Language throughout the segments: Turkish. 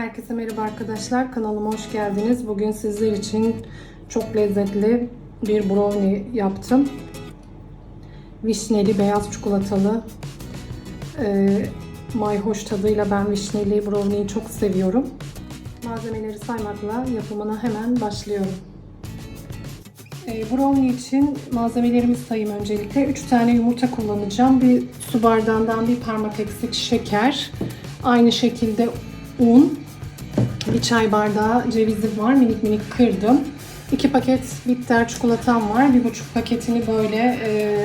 Herkese merhaba arkadaşlar. Kanalıma hoş geldiniz. Bugün sizler için çok lezzetli bir brownie yaptım. Vişneli, beyaz çikolatalı. Ee, mayhoş tadıyla ben vişneli brownie'yi çok seviyorum. Malzemeleri saymakla yapımına hemen başlıyorum. Ee, brownie için malzemelerimi sayayım öncelikle. 3 tane yumurta kullanacağım. Bir su bardağından bir parmak eksik şeker. Aynı şekilde un. Bir çay bardağı cevizim var. Minik minik kırdım. 2 paket bitter çikolatam var. Bir buçuk paketini böyle e,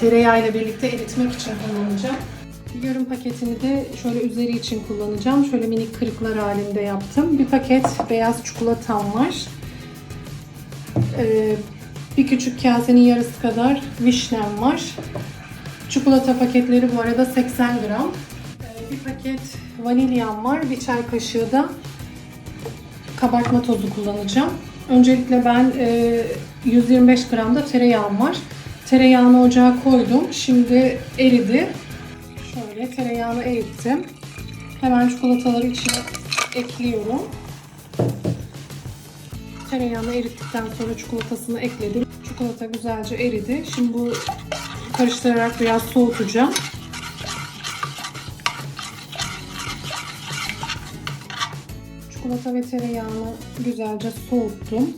tereyağı ile birlikte eritmek için kullanacağım. Yarım paketini de şöyle üzeri için kullanacağım. Şöyle minik kırıklar halinde yaptım. Bir paket beyaz çikolatam var. Ee, bir küçük kasenin yarısı kadar vişnem var. Çikolata paketleri bu arada 80 gram. Paket vanilyam var. Bir çay kaşığı da kabartma tozu kullanacağım. Öncelikle ben e, 125 gram da tereyağım var. Tereyağını ocağa koydum. Şimdi eridi. Şöyle tereyağını erittim. Hemen çikolataları içine ekliyorum. Tereyağını erittikten sonra çikolatasını ekledim. Çikolata güzelce eridi. Şimdi bu karıştırarak biraz soğutacağım. Çikolata ve tereyağını güzelce soğuttum.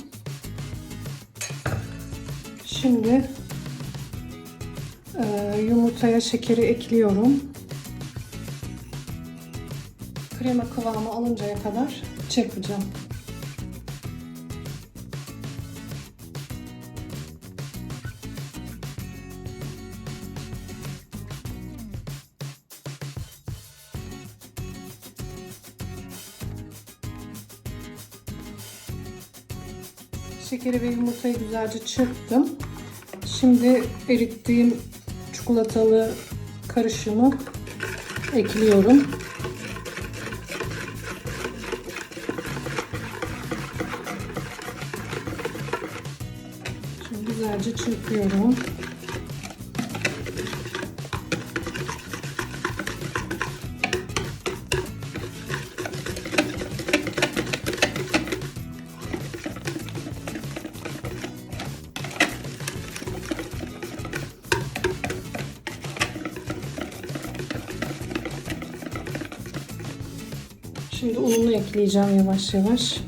Şimdi e, yumurtaya şekeri ekliyorum. Krema kıvamı alıncaya kadar çırpacağım. Şekeri ve yumurtayı güzelce çırptım. Şimdi erittiğim çikolatalı karışımı ekliyorum. Şimdi güzelce çırpıyorum. Şimdi ununu ekleyeceğim yavaş yavaş.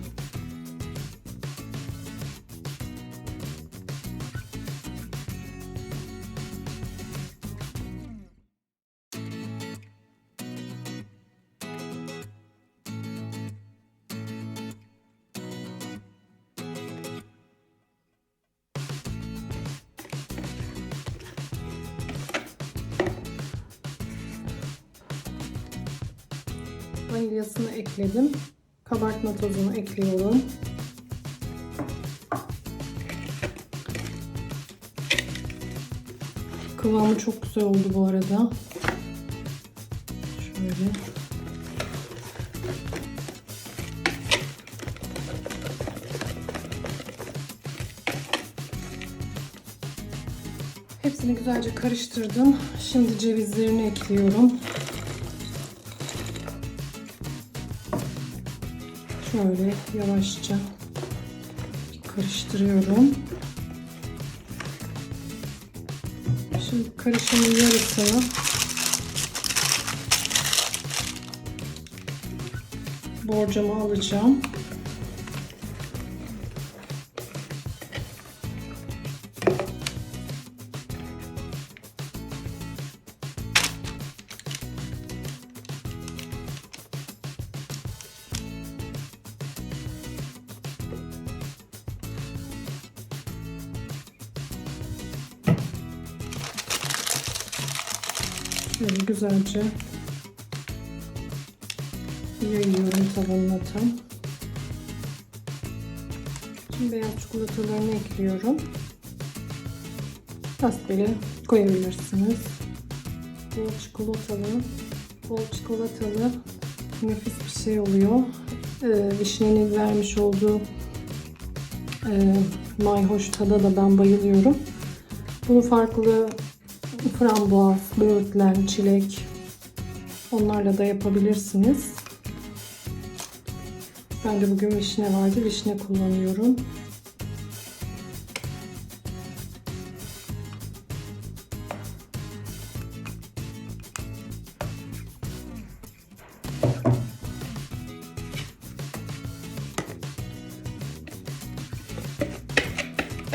Vanilyasını ekledim. Kabartma tozunu ekliyorum. Kıvamı çok güzel oldu bu arada. Şöyle. Hepsini güzelce karıştırdım. Şimdi cevizlerini ekliyorum. Şöyle yavaşça karıştırıyorum. Şimdi karışımın yarısını borcama alacağım. Şöyle güzelce yayıyorum tavanına tam. Şimdi beyaz çikolatalarını ekliyorum. Rastgele koyabilirsiniz. Bol çikolatalı, bol çikolatalı nefis bir şey oluyor. Ee, vişnenin vermiş olduğu e, mayhoş tada da ben bayılıyorum. Bunu farklı frambuaz, böğürtlen, çilek onlarla da yapabilirsiniz. Ben de bugün vişne vardı. Vişne kullanıyorum.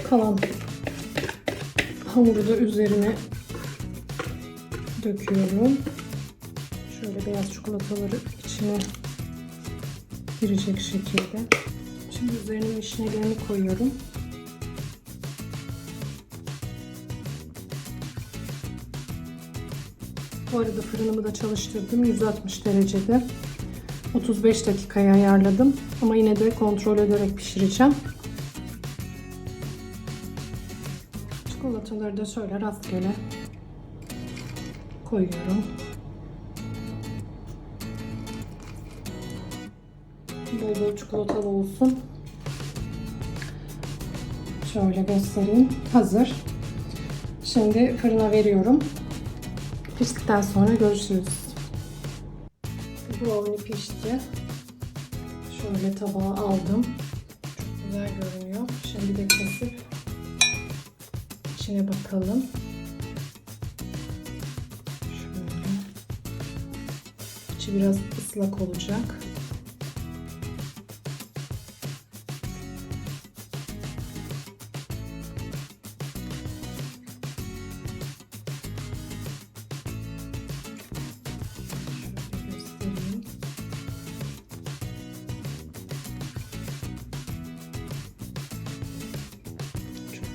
Kalan hamuru da üzerine döküyorum. Şöyle beyaz çikolataları içine girecek şekilde. Şimdi üzerine vişnelerini koyuyorum. Bu arada fırınımı da çalıştırdım 160 derecede. 35 dakikaya ayarladım ama yine de kontrol ederek pişireceğim. Çikolataları da şöyle rastgele koyuyorum. Bol bol çikolatalı olsun. Şöyle göstereyim. Hazır. Şimdi fırına veriyorum. Piştikten sonra görüşürüz. Brownie pişti. Şöyle tabağa aldım. Çok güzel görünüyor. Şimdi de kesip içine bakalım. İçi biraz ıslak olacak.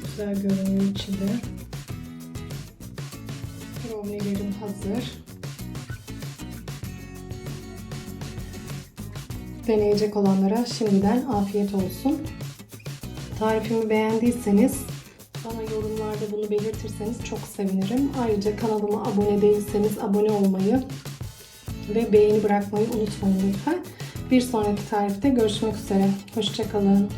Güzel görünüyor içinde. Brownie'lerim hazır. Deneyecek olanlara şimdiden afiyet olsun. Tarifimi beğendiyseniz bana yorumlarda bunu belirtirseniz çok sevinirim. Ayrıca kanalıma abone değilseniz abone olmayı ve beğeni bırakmayı unutmayın lütfen. Bir sonraki tarifte görüşmek üzere. Hoşçakalın.